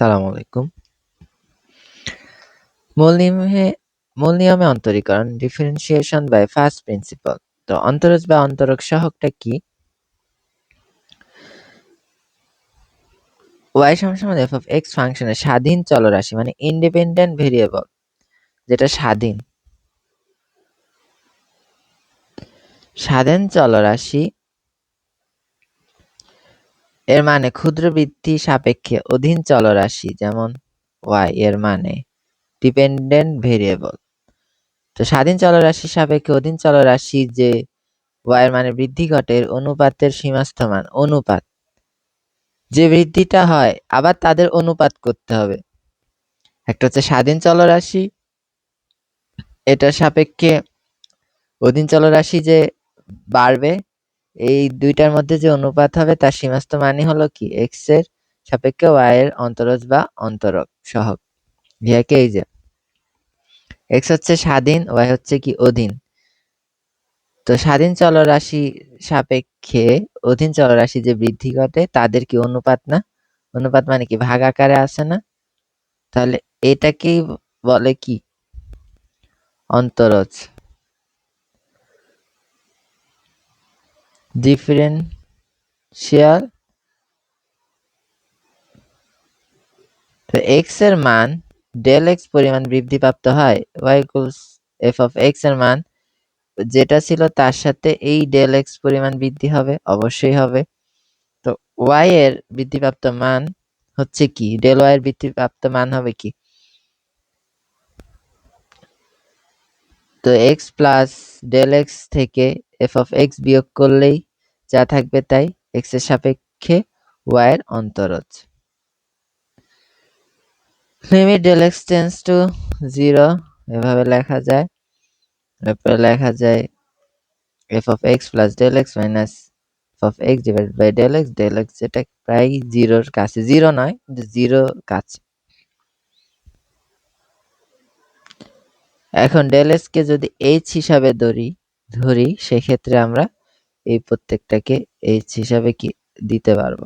সালাম আলাইকুম। মূল নিয়মে মূল নিয়মে অন্তরীকরণ ডিফারেন্সিয়েশন বাই ফার্স্ট প্রিন্সিপাল তো অন্তরজ বা অন্তরক সহগটা কি? y সমান f অফ x ফাংশনের স্বাধীন চলরাশি মানে ইন্ডিপেন্ডেন্ট ভেরিয়েবল যেটা স্বাধীন। স্বাধীন চলরাশি এর মানে ক্ষুদ্র বৃদ্ধি সাপেক্ষে অধীন চলরাশি, যেমন ওয়াই এর মানে ডিপেন্ডেন্ট ভেরিয়েবল তো স্বাধীন চলরাশি সাপেক্ষে অধীন চলরাশি যে ওয়াই এর মানে বৃদ্ধি ঘটে অনুপাতের সীমাস্থ মান অনুপাত। যে বৃদ্ধিটা হয়, আবার তাদের অনুপাত করতে হবে। একটা হচ্ছে স্বাধীন চলরাশি এটার সাপেক্ষে অধীন চলরাশি যে বাড়বে এই দুইটার মধ্যে যে অনুপাত হবে তার সীমাস্থ মানই হলো কি? এক্সের সাপেক্ষে ওয়াই এর অন্তরজ বা অন্তরক সহগ। ইহাকে এই যে? এক্স হচ্ছে স্বাধীন ওয়াই হচ্ছে কি অধীন। তো স্বাধীন চলরাশি সাপেক্ষে অধীন চলরাশি যে বৃদ্ধি ঘটে, তাদের কি অনুপাত না? অনুপাত মানে কি? ভাগ আকারে আসে না? তাহলে এটাকেই বলে কি? অন্তরজ। ডিফারেন্সিয়াল তো এক্সের মান ডেল এক্স পরিমাণ বৃদ্ধিপ্রাপ্ত হয় ওয়াই ইকুয়ালস এফ অফ এক্সের মান, যেটা ছিল তার সাথে এই ডেল এক্স পরিমাণ বৃদ্ধি হবে, অবশ্যই হবে। তো ওয়াই এর বৃদ্ধিপ্রাপ্ত মান হচ্ছে কি? ডেল ওয়াই এর বৃদ্ধিপ্রাপ্ত মান হবে কি? তো এক্স প্লাস ডেল এক্স থেকে এফ অফ এক্স বিয়োগ করলেই যা থাকবে তাই এক্সের সাপেক্ষে ওয়াই এর অন্তরজ। Limit del x tends to zero এভাবে লেখা যায়। তারপরে লেখা যায় f of x plus del x minus f of x divide by del x del x যেটা প্রায় জিরোর কাছে, জিরো নয়, কিন্তু জিরো কাছে। এখন ডেল এক্স কে যদি এইচ হিসাবে ধরি ধরি, সেক্ষেত্রে আমরা এই প্রত্যেকটাকে এইচ হিসাবে কি দিতে পারব?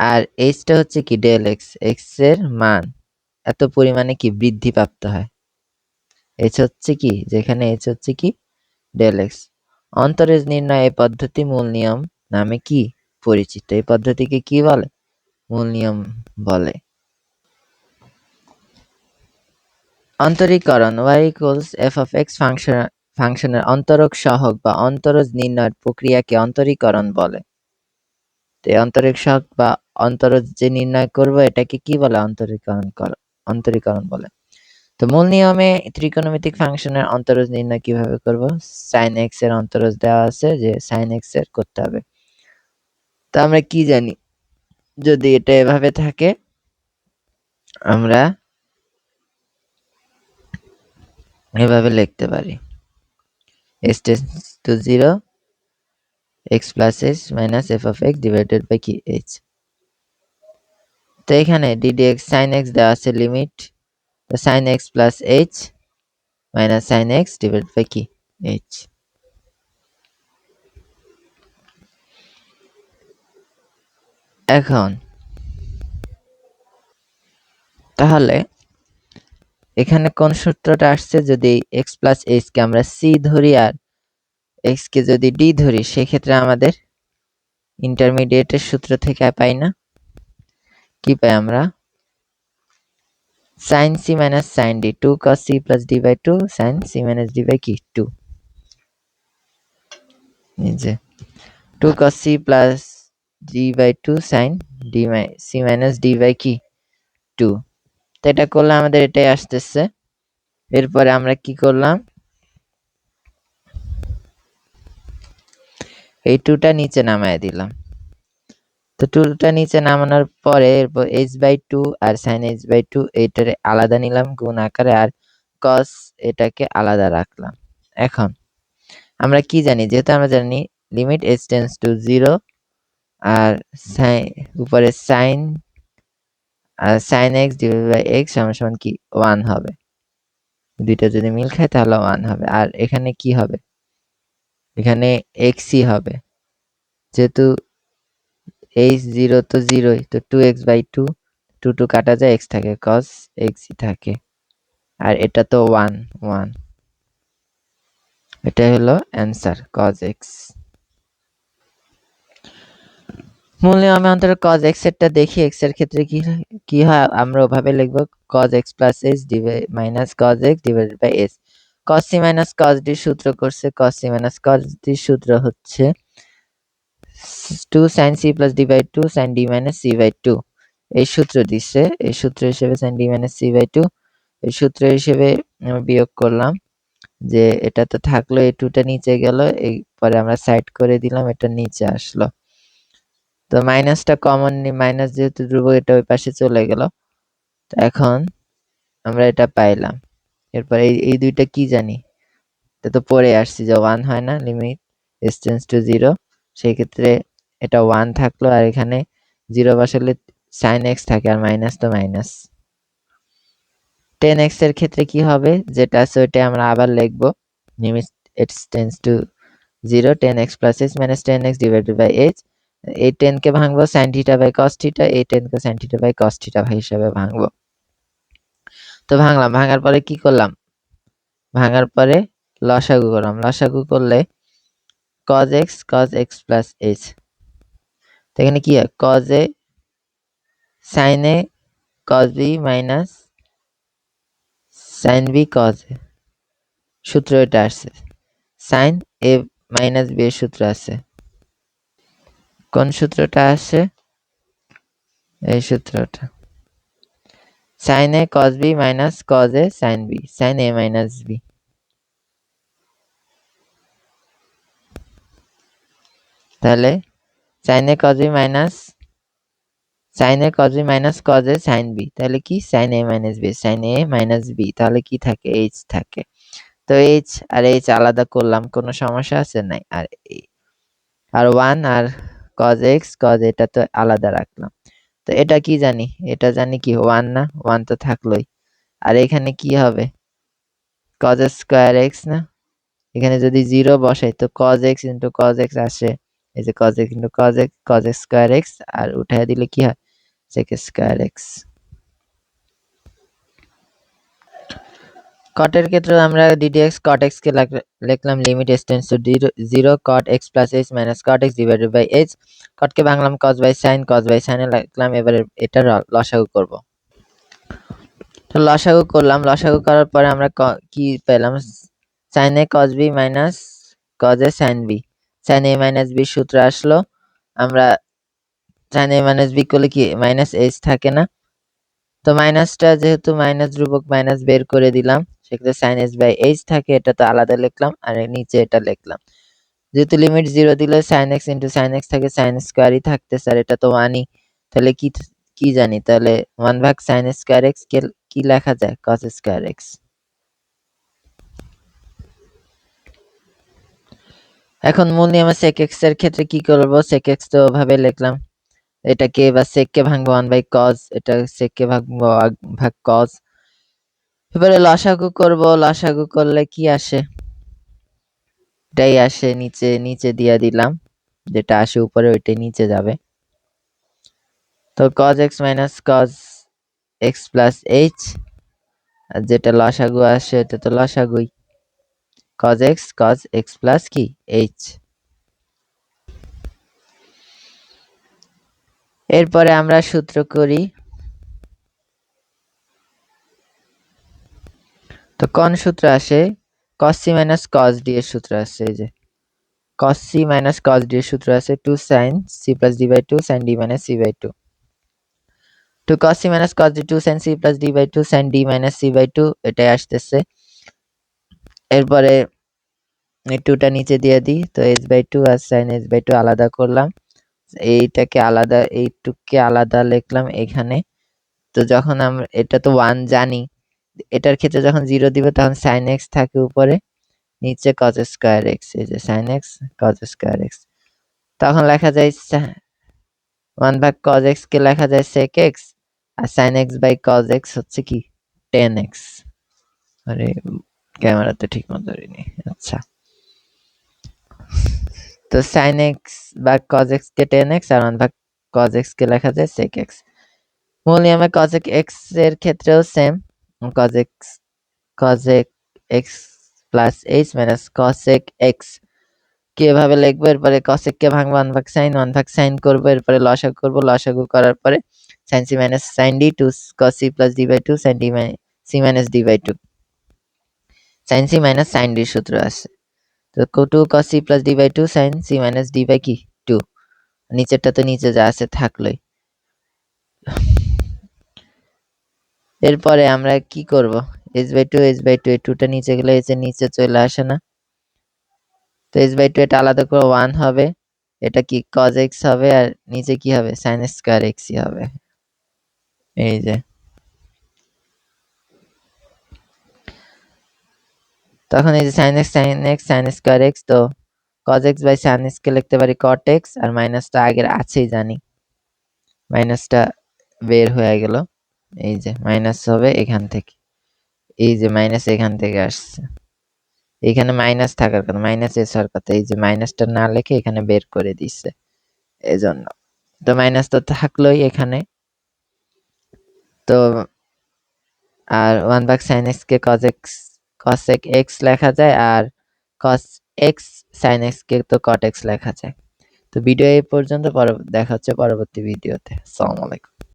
আর এইচটা হচ্ছে কি ডেল এক্স এক্সের মান এত পরিমাণে কি বৃদ্ধি প্রাপ্ত হয়? এইচ হচ্ছে কি, যেখানে এইচ হচ্ছে কি ডেল এক্স অন্তরেজ নির্ণয় এই পদ্ধতি মূল নিয়ম নামে কি পরিচিত? এই পদ্ধতিকে কি বলে? মূল নিয়ম বলে। অন্তরীকরণ y equals f of x function ফাংশনের অন্তরক সহগ বা অন্তরজ নির্ণয়ের প্রক্রিয়াকে অন্তরীকরণ বলে। তো অন্তরিক সহগ বা অন্তরজ যে নির্ণয় করব, এটাকে কি বলে? অন্তরীকরণ করা অন্তরীকরণ বলে। তো মূল নিয়মে ত্রিকোণমিতিক ফাংশনের অন্তরজ নির্ণয় কীভাবে করব? সাইন এক্সের অন্তরজ দেওয়া আছে যে সাইন এক্সের করতে হবে। তো আমরা কি জানি? যদি এটা এভাবে থাকে, আমরা এভাবে লিখতে পারি। S tends to zero x plus x minus f of x divided by কি এইচ তো এখানে ডিডি এক্স সাইন এক্স দেওয়া আছে লিমিট তো sine x plus h minus sine x divide by কি এইচ এখন, তাহলে এখানে কোন সূত্রটা আসছে? যদি এক্স প্লাস কে আমরা সি ধরি আর এক্স কে যদি ডি ধরি, সেক্ষেত্রে আমাদের ইন্টারমিডিয়েটের সূত্র থেকে পাই না। কি পাই আমরা? Sine c minus sine d two cos c plus d by two sine c minus d by কি? টু যে two cos c plus d by two sine d c minus d by কি? Two এটা করলে আমাদের এটাই আসতেছে। এরপরে আমরা কি করলাম? এই টুটা নিচে নামায় দিলাম। তো টুটা নিচে নামানোর পরে এরপর এইচ বাই টু আর সাইন এইচ বাই টু এইটারে আলাদা নিলাম গুণ আকারে আর কস এটাকে আলাদা রাখলাম। এখন আমরা কি জানি? যেহেতু আমরা জানি লিমিট এইচ টু জিরো আর সাইন উপরে sine sine x divide by x সমান কি? ওয়ান হবে। দুইটা যদি মিল খায় তাহলে ওয়ান হবে। আর এখানে কি হবে? এখানে এক্সই হবে। যেহেতু এইচ জিরো তো জিরোই তো two x by two two two কাটা যায় এক্স থাকে কস এক্সই থাকে। আর এটা তো ওয়ান ওয়ান এটা হলো অ্যান্সার কজ এক্স মূল নিয়মে অন্তর কজ এক্স এরটা দেখি এক্সের ক্ষেত্রে কি কি হয়? আমরা ওভাবে লিখব cos x plus s minus cos x divided by s cos c minus cos d সূত্র করছে cos c minus cos d সূত্র হচ্ছে two sine c plus d by two sine d minus c by two এই সূত্র দিচ্ছে এই সূত্র হিসেবে sine d minus c by two এই সূত্র হিসেবে আমি বিয়োগ করলাম, যে এটা তো থাকল, এই টুটা নিচে গেল, এই পরে আমরা সাইড করে দিলাম, এটা নিচে আসলো। তো মাইনাসটা কমন নি মাইনাস যেহেতু ধ্রুবক, এটা ওই পাশে চলে গেল। তো এখন আমরা এটা পাইলাম। এরপর এই এই দুইটা কি জানি? এটা তো পরে আসছি যে ওয়ান হয় না লিমিট ডিস্টেন্স টু জিরো সেই ক্ষেত্রে এটা ওয়ান থাকল আর এখানে জিরো বসালে সাইন এক্স থাকে আর মাইনাস তো মাইনাস টেন এক্সের ক্ষেত্রে কি হবে? যেটা আছে ওইটা আমরা আবার লিখব। Limit it's tends to zero tan x plus x minus tan x divided by h এই টেন কে ভাঙবো sine theta by cos theta এই tan K sine theta by cos theta হিসাবে ভাঙবো। তো ভাঙলাম, ভাঙার পরে কি করলাম? ভাঙার পরে লসাগু করলাম। লসাগু করলে cos x cos x plus h তো এখানে কি হয়? cos a sin a, cos b minus sin b cos a সূত্র এটা আসছে। sin a মাইনাস b এর সূত্র আছে কোন সূত্রটা আছে এই সূত্রটা। sin a cos b minus cos a sin b, sin a minus b তাহলে sin a cos b minus sin a cos b minus cos a sin b, তাহলে কি? sin a minus b, sin a minus b, তাহলে কি থাকে? H থাকে। তো h আর h আলাদা করলাম, কোনো সমস্যা আছে? নাই। আর আর 1 আর cos x, cos এটা তো আলাদা রাখলাম। তো এটা কি জানি? এটা জানি কি 1 না? 1 তো থাকলোই। আর এখানে কি হবে? cos স্কয়ার x না? এখানে যদি জিরো বসাই, তো cos x into cos x আসে। এই যে cos x into cos x cos x x, আর উঠায় দিলে কি হয়? sec স্কয়ার x কটের ক্ষেত্রে আমরা ডিডিএক্স কট এক্স কে লিখলাম limit x tends to zero cot x plus h minus cot x divided by h cot K ভাঙলাম cos by sine cos by সাইনে লিখলাম, এবারে এটা লসাগু করব। তো লসাগু করলাম, লসাগু করার পরে আমরা কি পেলাম? Sine a cos b minus cos a sine b sine a minus b সূত্র আসলো, আমরা সাইন এ মাইনাস বি করলে কি মাইনাস এইচ থাকে না? তো মাইনাসটা যেহেতু মাইনাস ধ্রুবক মাইনাস বের করে দিলাম, সেক্ষেত্রে সাইন এস বাই এইচ থাকে, এটা তো আলাদা লিখলাম আর নিচে এটা লিখলাম। যেহেতু লিমিট জিরো দিলে sine x into sine x থাকে সাইন স্কোয়ারই থাকতে স্যার এটা তো ওয়ানই তাহলে কি কি জানি? তাহলে ওয়ান ভাগ সাইন স্কোয়ার এক্স কে কি লেখা যায়? কস স্কোয়ার এক্স এখন মূল নিয়মে সেক এক্সের ক্ষেত্রে কি করব? সেক এক্স তো ওভাবে লিখলাম। এটাকে বা সেক কে ভাঙবো ওয়ান বাই কজ এটা সেক কে ভাঙবো ভাগ কজ এবারে লসাগু করব, লসাগু করলে কি আসে? এটাই আসে, নিচে নিচে দিয়ে দিলাম। যেটা আসে উপরে ওইটাই নিচে যাবে। তো cos x minus cos x plus h আর যেটা লসাগু আসে এটা তো লসাগুই। Cos x cos x plus কি? h এরপরে আমরা সূত্র করি। তো কোন সূত্র আসে? c মাইনাস cos d এর সূত্র আসে যে। cos c minus cos d এর সূত্র আছে 2 sin c plus d by 2 sin d minus c by 2 two cos c minus cos d 2 sin c plus d by 2 sin d minus c by 2 এটাই আসতেছে। এরপরে এই টুটা নিচে দিয়ে দিই, তো h বাই টু আর sin h বাই টু আলাদা করলাম। এইটাকে আলাদা এই টুককে আলাদা লিখলাম এখানে। তো যখন আমরা এটা তো ওয়ান জানি। এটার ক্ষেত্রে যখন জিরো দিবে তখন সাইন এক্স থাকে উপরে, নিচে কজ স্কোয়ার এক্স এই যে sine x cos square x তখন লেখা যায় ওয়ান ভাগ কজ এক্স কে লেখা যায় sec x R sine x by cos x হচ্ছে কি? টেন এক্স আরে, ক্যামেরাতে ঠিক মতো ধরিনি আচ্ছা। তো সাইন এক্স বা কজ এক্স কে টেন এক্স আর ওয়ান ভাগ কজ এক্স কে লেখা যায় সেক এক্স মূল নিয়মে কজেক এক্সের ক্ষেত্রেও same cosec cosec x plus h minus cosec x কীভাবে লিখব? এরপরে কসেক কে ভাঙবো ওয়ান ভাগ সাইন ওয়ান ভাগ সাইন করব, এরপরে লসাগু করব, লসাগু করার পরে sine c minus sine d two cos c plus d by two sine d c minus d by two sine c minus sine d সূত্র আছে। তো two cos c plus d by two sine c minus d by কি two নিচেরটা তো নিচে যা আছে থাকলোই। এরপরে আমরা কি করব? S by two s by two এই টুটা নিচে গেলে এস এর নিচে চলে আসে না। তো এস বাই টু এটা আলাদা করে ওয়ান হবে। এটা কি কজ এক্স হবে আর নিচে কি হবে? সাইন স্কোয়ার এক্সই হবে। এই যে। তখন এই যে sine x sine x sine square x তো cos x by sine x কে লিখতে পারি কট এক্স আর মাইনাসটা আগের আছেই জানি। মাইনাসটা বের হয়ে গেল। এই যে মাইনাস হবে এখান থেকে। এই যে মাইনাস এখান থেকে আসছে। এখানে মাইনাস থাকার কথা মাইনাস এসার কথা এই যে মাইনাসটা না লিখে এখানে বের করে দিচ্ছে এজন্য। তো মাইনাস তো থাকলোই এখানে। তো আর ওয়ান ভাগ সাইন এক্স কে কজ এক্স কসেক এক্স লেখা যায় আর কস এক্স সাইন x কে তো কট এক্স লেখা যায়। তো ভিডিও এই পর্যন্ত দেখা হচ্ছে পরবর্তী ভিডিওতে আসসালামু আলাইকুম।